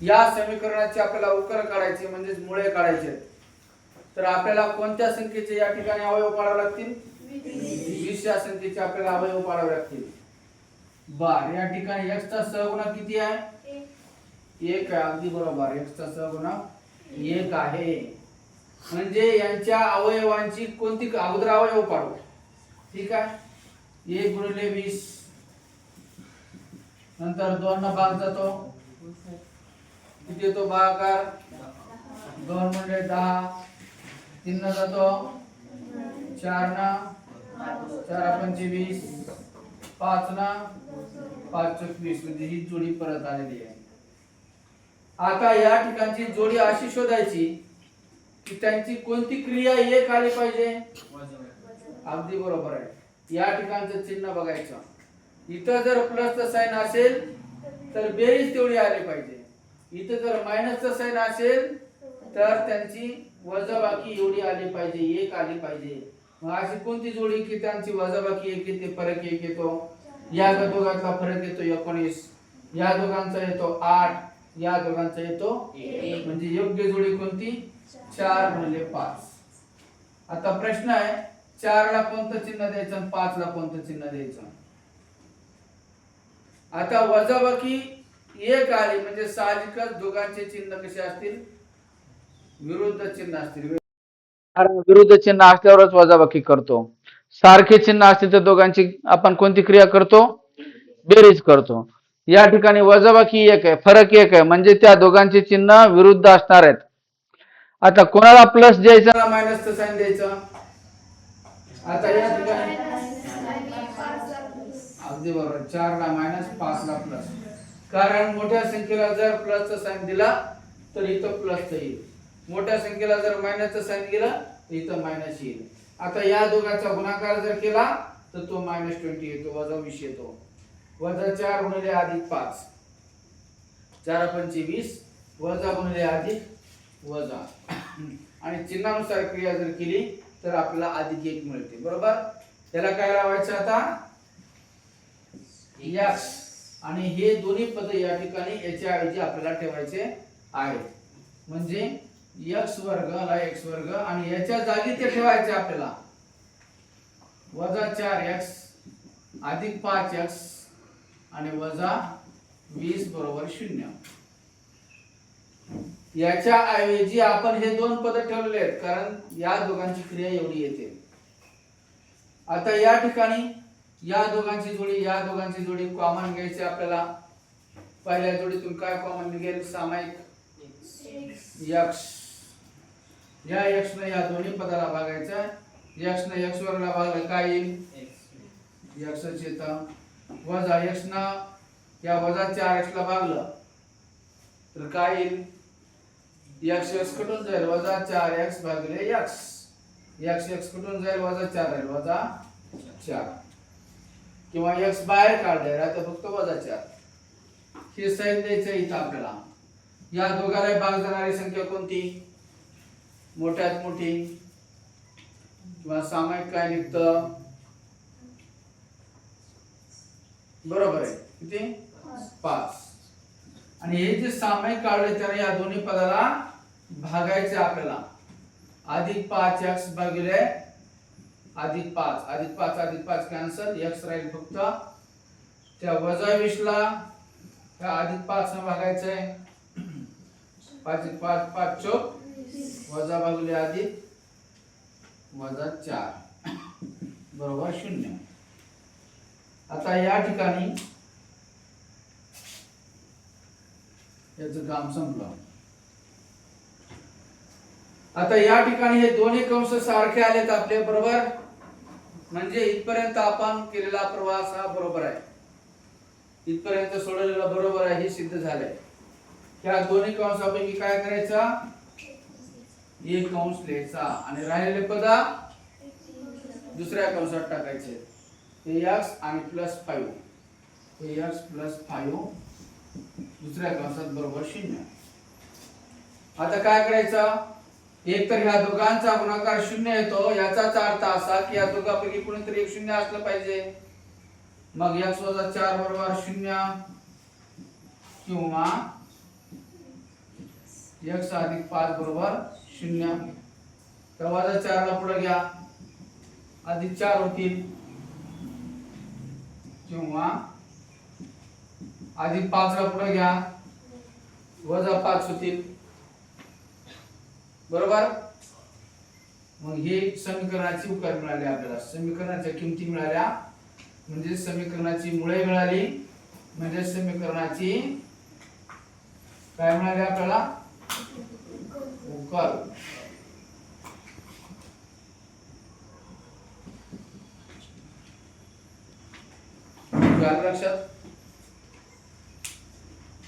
या समीकरणाची आपल्याला उकर काढायची म्हणजेच मुळे काढायचे तर आपल्याला कोणत्या संख्येचे या ठिकाणी अवयव पाडावे लागतील? वीस या संख्येचे आपल्याला अवयव पाडावे लागतील. बर या ठिकाणी एक्सचा सहगुणा किती आहे? एक आहे अगदी बरोबर. एक्सचा सहगुणा एक आहे. म्हणजे यांच्या अवयवांची कोणती अगोदर अवयव पाडू? ठीक आहे? एक गुणिले वीस. नंतर दोन भाग जातो किती येतो भागाकार दोन म्हणजे दहा. तीन न जातो? चार ना? चार पंचे वीस पाच ना? पाच चौक वीस म्हणजे ही जोडी परत आलेली आहे. आता या ठिकाणची जोडी अशी शोधायची की त्यांची कोणती क्रिया एक आली पाहिजे? अगदी बरोबर आहे. या ठिकाणचं चिन्ह बघायचं. इथं जर प्लसचं साईन असेल तर बेरीज तेवढी आली पाहिजे. इथं जर मायनसचं साईन असेल तर त्यांची वजाबाकी एवढी आली पाहिजे एक आली पाहिजे. मग अशी कोणती जोडी की त्यांची वजाबाकी एक येते फरक एक येतो? या दोघांचा फरक येतो एकोणीस. या दोघांचा येतो आठ. या दोघांचा येतो एक. म्हणजे योग्य जोडी कोणती? चार म्हणजे पाच. आता प्रश्न आहे चार ला कोणतं चिन्ह द्यायचं पाच ला कोणतं चिन्ह द्यायचं? आता वजाबाकी एक आली म्हणजे साहजिकच दोघांचे चिन्ह कसे असतील? विरुद्ध चिन्ह असतील. विरुद्ध चिन्ह असल्यावरच वजाबाकी करतो. सारखे चिन्ह असतील तर दोघांची आपण कोणती क्रिया करतो? बेरीज करतो. या ठिकाणी वजाबाकी एक आहे फरक एक आहे. म्हणजे त्या दोघांचे चिन्ह विरुद्ध असणार आहेत. आता कोणाला प्लस द्यायचं? मायनसचं साईन द्यायचं? आता या ठिकाणी अगदी बरोबर. चार ला मायनस पाच ला प्लस कारण मोठ्या संख्येला जर प्लसचा साईन दिला तर इथं प्लस येईल. मोठ्या संख्येला जर मायनसचा साईन दिला तर इथं मायनस येईल. आता या दोघांचा गुणाकार जर केला तर तो मायनस ट्वेंटी येतो वजा वीस येतो. वजा चार गुणिले अधिक पाच. चार पंचे वीस वजा गुणिले अधिक वजा. आणि चिन्हानुसार क्रिया जर केली तर आपल्याला अधिक एक मिळते. बरोबर? त्याला काय लावायचं आता? यक्स आणि हे दोन्ही पद या ठिकाणी याच्या ऐवजी आपल्याला ठेवायचे आहेत. म्हणजे एक्स वर्ग ला एक्स वर्ग आणि याच्या जागी ते ठेवायचे आपल्याला. वजा चार एक्स अधिक पाच एक्स आणि वजा वीस बरोबर शून्य. याच्या ऐवजी आपण हे दोन पद ठेवलेले आहेत कारण या दोघांची क्रिया एवढी येते. आता या ठिकाणी या दोघांची जोडी या दोघांची जोडी कॉमन घ्यायची आपल्याला. पहिल्या जोडीतून काय कॉमन निघेल? सामायिक. यक्ष. या यक्स या दोन्ही पदाला भागायचं यक्ष न यक्ष वर्गला भागलं काय येईल? यक्ष येतं वजा यक्ष न. या वजा चार एक्सला भागलं. तर काय येईल? यक्ष यक्स कुठून जाईल. वजा चार एक्स भागले यक्ष. यक्ष यक्ष कुठून जाईल. वजा चार राहील वजा चार. किंवा एक्स बाहेर काढले राहते फक्त वजा चार हे सैन द्यायचं इथं आपल्याला. या दोघाला भाग जाणारी संख्या कोणती? मोठ्यात मोठी. किंवा सामायिक काय निघतं? बरोबर आहे. किती? पाच. आणि हे जे सामायिक काढले त्याने या दोन्ही पदाला भागायचे आपल्याला. अधिक पाच एक्स भागिले अधिक पाच. अधिक पाच अधिक पाच कॅन्सल एक्स राहील फक्त त्या वजा वीसला त्या अधिक पाच न भागायचंय. पाच पाच पाच चौक. वजा भागले अधिक वजा चार. बरोबर शून्य. आता या ठिकाणी याचं काम संपलं. आता या ठिकाणी हे दोन्ही कंस सारखे आलेत आपले बरोबर. म्हणजे इथपर्यंत आपण केलेला प्रवास हा बरोबर आहे. इथपर्यंत सोडवलेला बरोबर आहे हे सिद्ध झालंय. ह्या दोन्ही कंसापैकी काय करायचा? एक कंस लिहायचा आणि राहिलेले पदा? दुसऱ्या कंसात टाकायचे. हे यक्स आणि प्लस फाईव्ह हे यक्स प्लस फाईव्ह दुसऱ्या कंसात बरोबर शून्य. आता काय करायचं? एक तर ह्या दोघांचा गुणाकार शून्य येतो याचाच अर्थ असा की या दोघांपैकी कुणीतरी एक शून्य असलं पाहिजे. मग एक्स वजा चार बरोबर शून्य किंवा एक्स अधिक पाच बरोबर शून्य. तर वजा चारला पुढे घ्या. अधिक चार होतील. किंवा अधिक पाचला पुढे घ्या. वजा पाच होतील. बरोबर? मग हे समीकरणाची उकार मिळाली आपल्याला. समीकरणाच्या किमती मिळाल्या. म्हणजे समीकरणाची मुळे मिळाली. म्हणजे समीकरणाची काय मिळाली आपल्याला? उकार लक्षात?